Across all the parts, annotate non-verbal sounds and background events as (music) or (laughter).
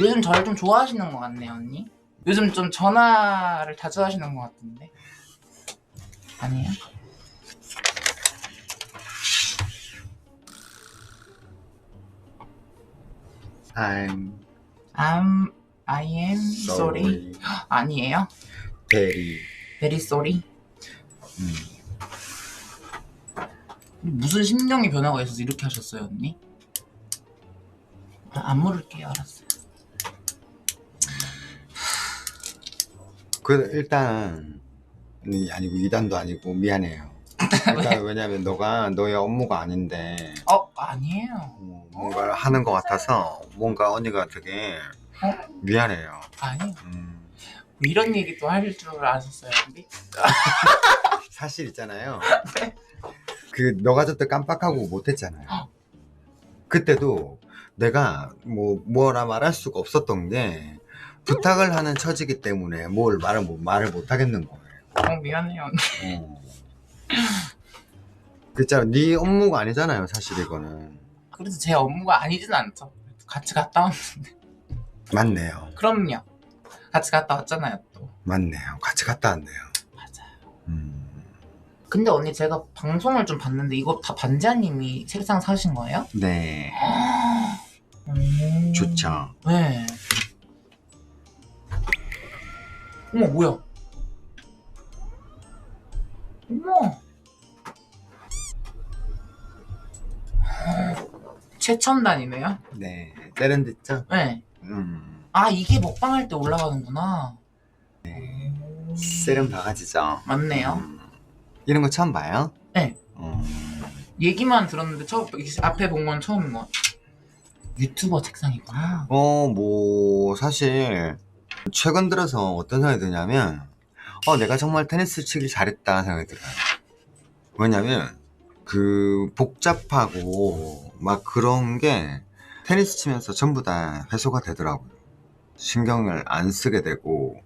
요즘 저를 좀 좋아하시는 것 같네요, 언니. 요즘 좀 전화를 자주 하시는 것 같은데. 아니에요? I'm I'm, I am sorry. (gasps) 아니에요? very Very sorry. 음. 무슨 심경의 변화가 있어서 이렇게 하셨어요, 언니? 아, 안 물을게요, 알았어요. 그 일단 이 아니고 이단도 아니고 미안해요. (laughs) 일단 왜냐면 너가 너의 업무가 아닌데 어, 아니에요. 어, 뭔가를 하는 것 같아서 뭔가 언니가 되게 어? 미안해요. 아니에요. 음, 이런 얘기도 할 줄 아셨어요, 언니? (laughs) 사실 있잖아요. 그 너가 저때 깜빡하고 못했잖아요. 그때도 내가 뭐 뭐라 말할 수가 없었던 게 부탁을 하는 처지기 때문에 뭘 말을 못 말을 못 하겠는 거예요. 어, 미안해요. 어. 그잖아, 네 업무가 아니잖아요, 사실 이거는. 그래도 제 업무가 아니진 않죠. 같이 갔다 왔는데. 맞네요, 그럼요. 같이 갔다 왔잖아요, 또. 맞네요. 같이 갔다 왔네요. 맞아요. 음. 근데 언니 제가 방송을 좀 봤는데 이거 다 반지하님이 책상 사신 거예요? 네, 음... 좋죠. 네. 어머 뭐야? 어머. 최첨단이네요. 네, 세련됐죠? 네. 음, 아 이게 먹방할 때 올라가는구나. 세련 바가지죠. 맞네요. 음. 이런 거 처음 봐요? 네. 음. 얘기만 들었는데 처음 앞에 본 건 처음인 것 같아. 유튜버 책상이구나. 어, 뭐, 사실, 최근 들어서 어떤 생각이 드냐면, 어, 내가 정말 테니스 치길 잘했다 생각이 들어요. 왜냐면, 그, 복잡하고, 막 그런 게, 테니스 치면서 전부 다 해소가 되더라고요. 신경을 안 쓰게 되고,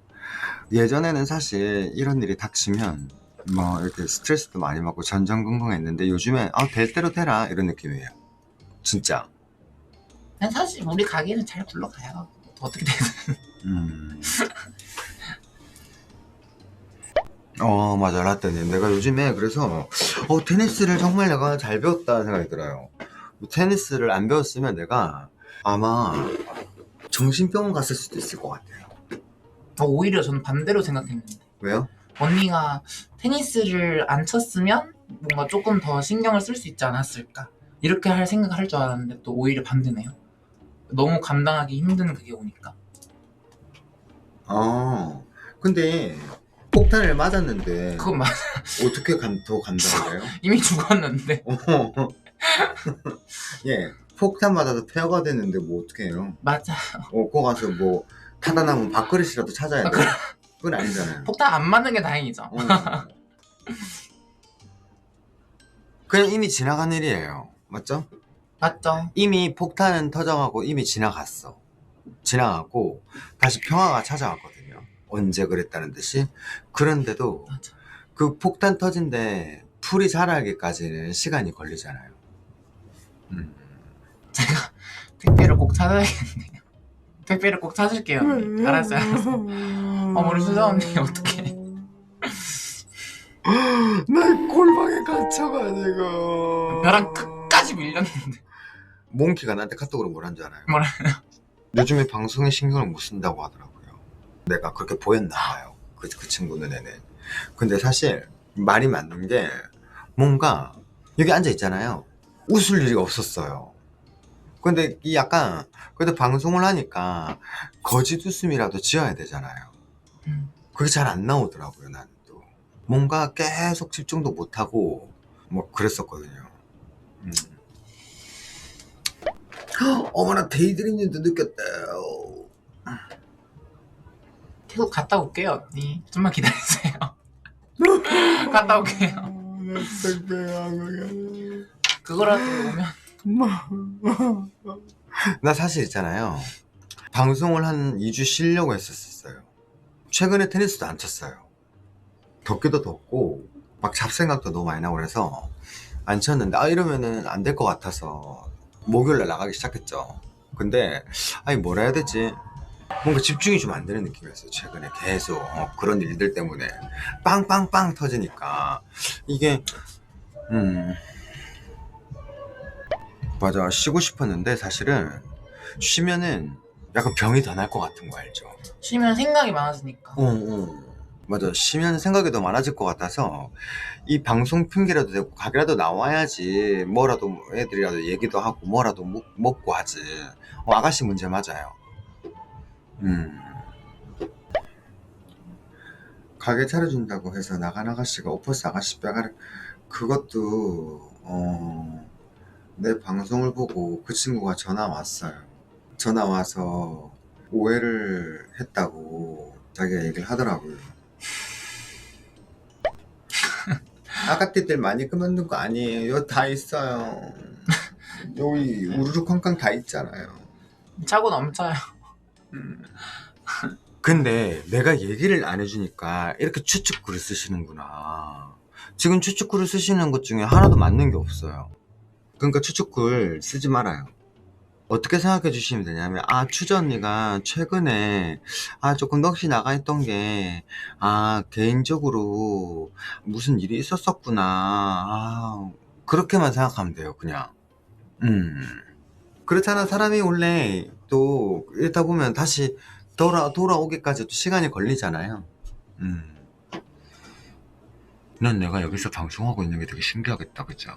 예전에는 사실 이런 일이 닥치면, 뭐, 이렇게 스트레스도 많이 받고 전전긍긍했는데, 요즘에, 아, 될 대로 되라, 이런 느낌이에요. 진짜. 난 사실 우리 가게는 잘 굴러가요. 어떻게 되든. 음. 어, 맞아, 라떼님. 내가 요즘에 그래서, 어, 테니스를 정말 내가 잘 배웠다 생각이 들어요. 테니스를 안 배웠으면 내가 아마 정신병원 갔을 수도 있을 것 같아요. 어, 오히려 저는 반대로 생각했는데. 왜요? 언니가 테니스를 안 쳤으면 뭔가 조금 더 신경을 쓸 수 있지 않았을까. 이렇게 할 생각을 할 줄 알았는데 또 오히려 반대네요. 너무 감당하기 힘든 그게 오니까. 어, 근데 폭탄을 맞았는데 그건 맞 어떻게 감, 더 감당을 해요? (laughs) 이미 죽었는데. 어. (laughs) 예, 폭탄 맞아서 폐허가 됐는데 뭐 어떻게 해요? 맞아. 어, 그거 가서 뭐 타다 나면 밥그릇이라도 찾아야 돼. 그건 아니잖아요. 폭탄 안 맞는 게 다행이죠. 어. 그냥 이미 지나간 일이에요. 맞죠? 맞죠? 이미 폭탄은 터져가고 이미 지나갔어. 지나갔고 다시 평화가 찾아왔거든요. 언제 그랬다는 듯이. 그런데도 맞아. 그 폭탄 터진데 풀이 자라기까지는 시간이 걸리잖아요. 음. 제가 택배를 꼭 찾아야겠네요. 택배를 꼭 찾을게요. 언니. 알았어요, 알았어요. 어, 우리 수자 언니 어떡해. (gasps) 날 골방에 갇혀가지고. 벼랑 끝까지 밀렸는데. 몽키가 나한테 카톡으로 뭐라는 줄 알아요? 뭐라 (laughs) 요즘에 방송에 신경을 못 쓴다고 하더라고요. 내가 그렇게 보였나 봐요. 그, 그 친구 눈에는. 근데 사실 말이 맞는 게 뭔가 여기 앉아 있잖아요. 웃을 일이 없었어요. 근데 이 약간 그래도 방송을 하니까 거짓 웃음이라도 지어야 되잖아요. 음. 그게 잘 안 나오더라고요, 나는 또. 뭔가 계속 집중도 못하고 뭐 그랬었거든요. 음. 어머나 데이드림님도 느꼈대요. 계속 갔다 올게요, 언니. 좀만 기다리세요. (laughs) 갔다 올게요. 그거라도 오면. 나 사실 있잖아요. 방송을 한 2주 쉬려고 했었어요. 최근에 테니스도 안 쳤어요. 덥기도 덥고 막 잡생각도 너무 많이 나고 그래서 안 쳤는데 아 이러면은 안 될 것 같아서 목요일날 나가기 시작했죠. 근데 아니 뭐라 해야 되지? 뭔가 집중이 좀 안 되는 느낌이었어요. 최근에 계속 어, 그런 일들 때문에 빵빵빵 터지니까 이게 음 맞아 쉬고 싶었는데 사실은 쉬면은 약간 병이 더 날 것 같은 거 알죠? 쉬면 생각이 많아지니까. 어, 어. 맞아. 쉬면 생각이 더 많아질 것 같아서 이 방송 핑계라도 되고 가게라도 나와야지 뭐라도 애들이라도 얘기도 하고 뭐라도 먹, 먹고 하지. 어, 아가씨 문제 맞아요. 음. 가게 차려준다고 해서 나간 아가씨가 오퍼스 아가씨 빼가를 그것도 어, 내 방송을 보고 그 친구가 전화 왔어요. 전화 와서 오해를 했다고 자기가 얘기를 하더라고요. 아가띠들 많이 그만둔 거 아니에요. 다 있어요. (laughs) 여기 우르르 쾅쾅 다 있잖아요. 차고 넘쳐요. (laughs) 근데 내가 얘기를 안 해주니까 이렇게 추측글을 쓰시는구나. 지금 추측글을 쓰시는 것 중에 하나도 맞는 게 없어요. 그러니까 추측글 쓰지 말아요. 어떻게 생각해 주시면 되냐면, 아, 추자 언니가 최근에, 아, 조금 넋이 나가 있던 게, 아, 개인적으로 무슨 일이 있었었구나. 아, 그렇게만 생각하면 돼요, 그냥. 음. 그렇잖아. 사람이 원래 또, 이러다 보면 다시 돌아, 돌아오기까지 도 시간이 걸리잖아요. 음. 난 내가 여기서 방송하고 있는 게 되게 신기하겠다, 그죠?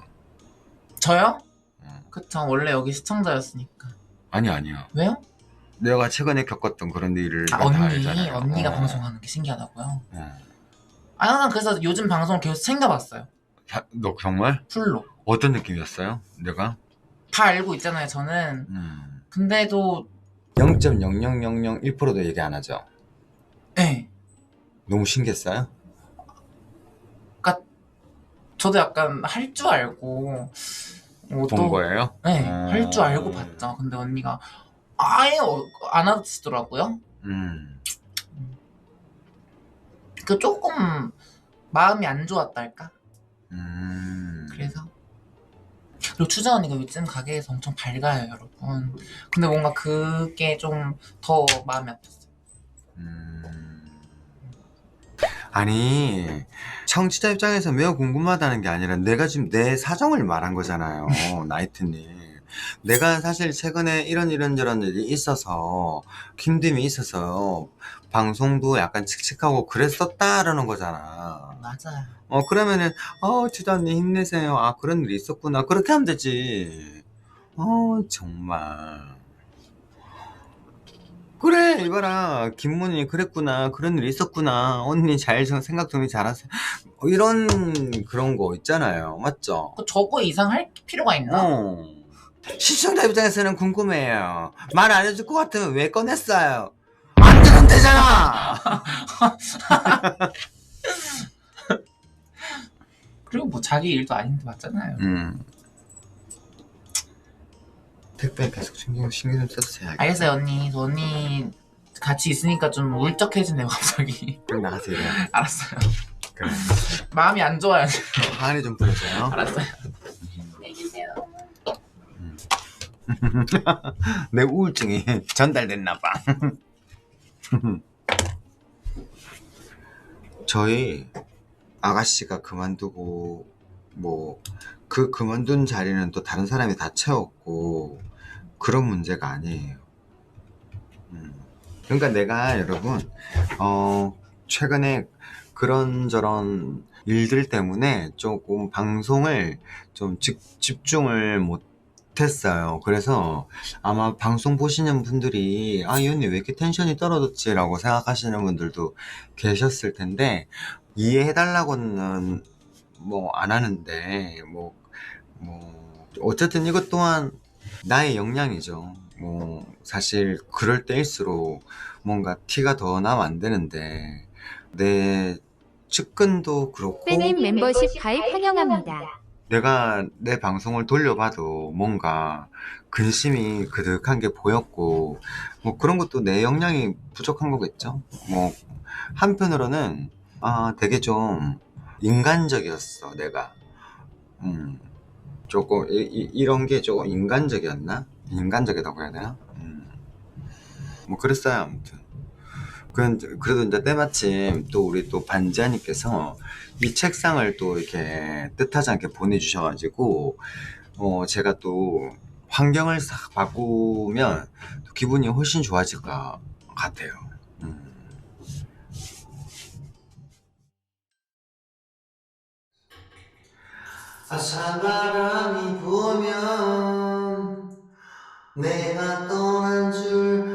저요? 어. 그쵸. 원래 여기 시청자였으니까. 아니, 아니야. 왜요? 내가 최근에 겪었던 그런 일을 아, 다 언니, 알잖아요. 언니가 어. 방송하는 게 신기하다고요? 어. 아, 항상 그래서 요즘 방송을 계속 챙겨봤어요. 자, 너 정말? 풀로. 어떤 느낌이었어요? 내가? 다 알고 있잖아요, 저는. 음. 근데도, 0.00001%도 얘기 안 하죠? 예. 너무 신기했어요? 저도 약간 할 줄 알고. 어, 본 거예요? 네, 어. 할줄 알고 봤죠. 근데 언니가 아예 어- 안 하시더라고요. 음. 그 조금 마음이 안 좋았달까? 음. 그래서. 그리고 추자 언니가 요즘 가게에서 엄청 밝아요, 여러분. 근데 뭔가 그게 좀 더 마음이 아팠어요. 음. 아니, 청취자 입장에서 매우 궁금하다는 게 아니라 내가 지금 내 사정을 말한 거잖아요, (laughs) 나이트님. 내가 사실 최근에 이런 이런저런 일이 있어서, 힘듦이 있어서, 방송도 약간 칙칙하고 그랬었다라는 거잖아. 맞아요. 어, 그러면은, 어, 주자님 힘내세요. 아, 그런 일이 있었구나. 그렇게 하면 되지. 어, 정말. 그래, 이봐라. 김문이 그랬구나. 그런 일이 있었구나. 언니 잘 정- 생각 정리 잘하세요. 어, 이런 그런 거 있잖아요. 맞죠? 그 저거 이상 할 필요가 있나? 어. 시청자 입장에서는 궁금해요. 말 안 해줄 것 같으면 왜 꺼냈어요? 안 들으면 되잖아! (laughs) 그리고 뭐 자기 일도 아닌데 맞잖아요. 음. 택배 계속 신경, 신경 좀 써주세요. 알겠어요, 언니. 저 언니 같이 있으니까 좀 울적해지네요, 갑자기. 그럼 나가세요. 알았어요. 그래. 마음이 안 좋아요. 화환이 좀 풀어줘요. 알았어요. 계세요. (laughs) 내 우울증이 전달됐나 봐. (laughs) 저희 아가씨가 그만두고 뭐 그 그만둔 자리는 또 다른 사람이 다 채웠고 그런 문제가 아니에요. 음. 그러니까 내가 여러분 어 최근에 그런저런 일들 때문에 조금 방송을 좀 집, 집중을 못 했어요. 그래서 아마 방송 보시는 분들이 아, 이 언니 왜 이렇게 텐션이 떨어졌지? 라고 생각하시는 분들도 계셨을 텐데 이해해달라고는 뭐 안 하는데 뭐, 뭐, 어쨌든 이것 또한 나의 역량이죠. 뭐, 사실 그럴 때일수록 뭔가 티가 더 나면 안 되는데 내 측근도 그렇고 빼님 멤버십 가입 환영합니다. 내가 내 방송을 돌려봐도 뭔가 근심이 그득한 게 보였고 뭐 그런 것도 내 역량이 부족한 거겠죠. 뭐 한편으로는 아 되게 좀 인간적이었어 내가. 음 조금 이, 런게 조금 인간적이었나? 인간적이라고 해야 되나? 음. 뭐 그랬어요 아무튼 그- 그래도 이제 때마침 또 우리 또 반지하님께서 이 책상을 또 이렇게 뜻하지 않게 보내주셔가지고 어 제가 또 환경을 싹 바꾸면 또 기분이 훨씬 좋아질 것 같아요 아차바람이 부면 내가 떠난 줄